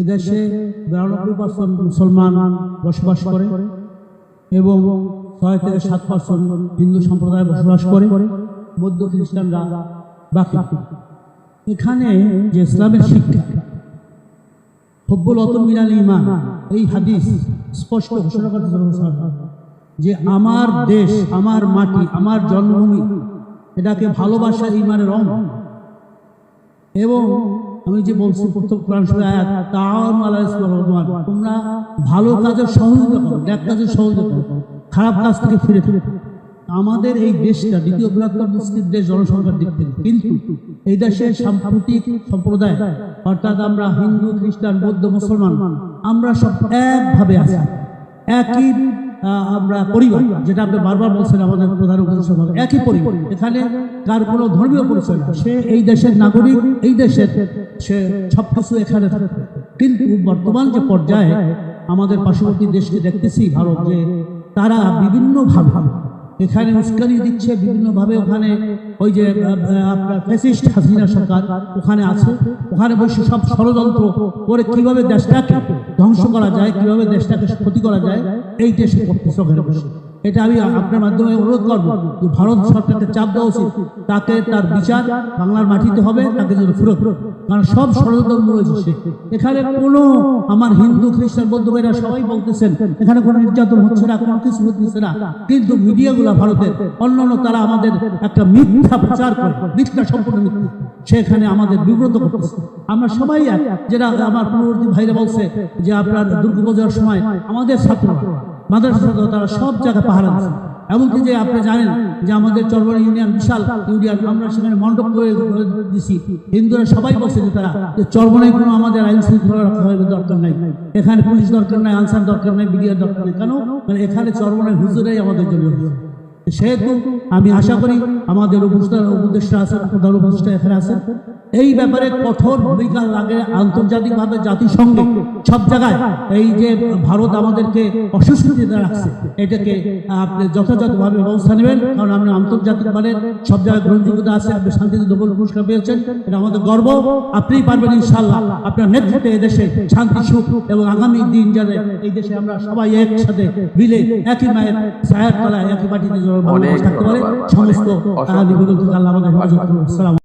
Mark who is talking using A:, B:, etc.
A: এদেশে বিরানব্বই পার্সেন্ট মুসলমান বসবাস করে এবং ছয় থেকে সাত পার্সেন্ট হিন্দু সম্প্রদায় বসবাস করে, বৌদ্ধ খ্রিস্টানরা বাকি। এখানে যে ইসলামের শিক্ষা, হব্বুল অতন মিনাল ইমান এই হাদিস স্পষ্ট ঘোষণা করতে যে আমার দেশ, আমার মাটি, আমার জন্মভূমি, এটাকে ভালোবাসা ইমানের অঙ্গ এবং আমি যে বলছি, প্রথম কোরআন আয়াত ইসমি ওয়াল উদওয়ান তোমরা ভালো কাজের সহযোগিতা করো ন্যাক কাজের সহযোগিতা করো, খারাপ কাজ থেকে ফিরে ফিরে আমাদের এই দেশটা দ্বিতীয় বৃহত্তম মুসলিম দেশ জনসংখ্যার দিক থেকে। কিন্তু এই দেশের সাম্প্রতিক সম্প্রদায়, অর্থাৎ আমরা হিন্দু, খ্রিস্টান, বৌদ্ধ, মুসলমান, আমরা সব একভাবে আছি। একই আমরা পরিবার, যেটা আপনি বারবার বলছেন, আমাদের প্রধান উপদেষ্টা একই পরিবার। এখানে কার কোনো ধর্মীয় পরিচয় না। সে এই দেশের নাগরিক, এই দেশের সে সব কিছু এখানে কিন্তু বর্তমান যে পর্যায়ে আমাদের পার্শ্ববর্তী দেশকে দেখতেছি, ভারত, যে তারা বিভিন্ন বিভিন্নভাবে এখানে উস্কানি দিচ্ছে বিভিন্নভাবে। ওখানে ওই যে আপনার ফ্যাসিস্ট হাসিনা সরকার ওখানে আছে। ওখানে বসে সব ষড়যন্ত্র করে কীভাবে দেশটাকে ধ্বংস করা যায়, কীভাবে দেশটাকে ক্ষতি করা যায়, এই দেশে বসে। এটা আমি আপনার মাধ্যমে অনুরোধ করব যে ভারত সরকারকে চাপ দেওয়া উচিত। তাকে তার বিচার বাংলার মাটিতে হবে, তাকে যেন ফেরত কারণ সব ষড়যন্ত্র রয়েছে সে। এখানে কোনো আমার হিন্দু, খ্রিস্টান, বৌদ্ধ ভাইরা সবাই বলতেছেন, এখানে কোনো নির্যাতন হচ্ছে না, কোনো কিছু হচ্ছে না। কিন্তু মিডিয়াগুলো ভারতের অন্যান্য তারা আমাদের একটা মিথ্যা প্রচার করে, মিথ্যা সম্পূর্ণ মিথ্যা। সেখানে আমাদের বিব্রত করতেছে। আমরা সবাই যেটা আমার পূর্ববর্তী ভাইরা বলছে যে আপনার দুর্গাপূজার সময় আমাদের ছাত্ররা মাদ্রাসা তারা সব জায়গায় পাহারা দিচ্ছে এমনকি যে আপনি জানেন যে আমাদের চরবড় ইউনিয়ন বিশাল ইউনিয়ন, আমরা সেখানে মণ্ডপ করে দিছি। হিন্দুরা সবাই বসে যে তারা যে চরবড়ায় কোনো আমাদের আইন শৃঙ্খলা রক্ষা দরকার নাই। এখানে পুলিশ দরকার নাই, আনসার দরকার নাই, বিডিআর দরকার নাই। কেন? মানে এখানে চরবড়ায় হুজুরাই আমাদের জন্য। সেহেতু আমি আশা করি আমাদের উপদেষ্টা আছেন, প্রধান উপদেষ্টা এখানে আছেন। এই ব্যাপারে কঠোর ভূমিকা লাগে আন্তর্জাতিকভাবে, জাতিসংঘ, সব জায়গায়। এই যে ভারত আমাদেরকে অসুস্থিতে রাখছে, এটাকে আপনি যথাযথভাবে ব্যবস্থা নেবেন। কারণ আমরা আন্তর্জাতিক মানে সব জায়গায় গ্রহণযোগ্যতা আছে, আপনি শান্তিতে নোবেল পুরস্কার পেয়েছেন। এটা আমাদের গর্ব। আপনিই পারবেন ইনশাল্লাহ আপনার নেতৃত্বে এদেশে শান্তি, সুখ এবং আগামী দিন যাতে এই দেশে আমরা সবাই একসাথে মিলে, একই মায়ের ছায়ার তলায়, একই মাটিতে
B: অনেক
A: সমস্ত আল্লাহ আমাদের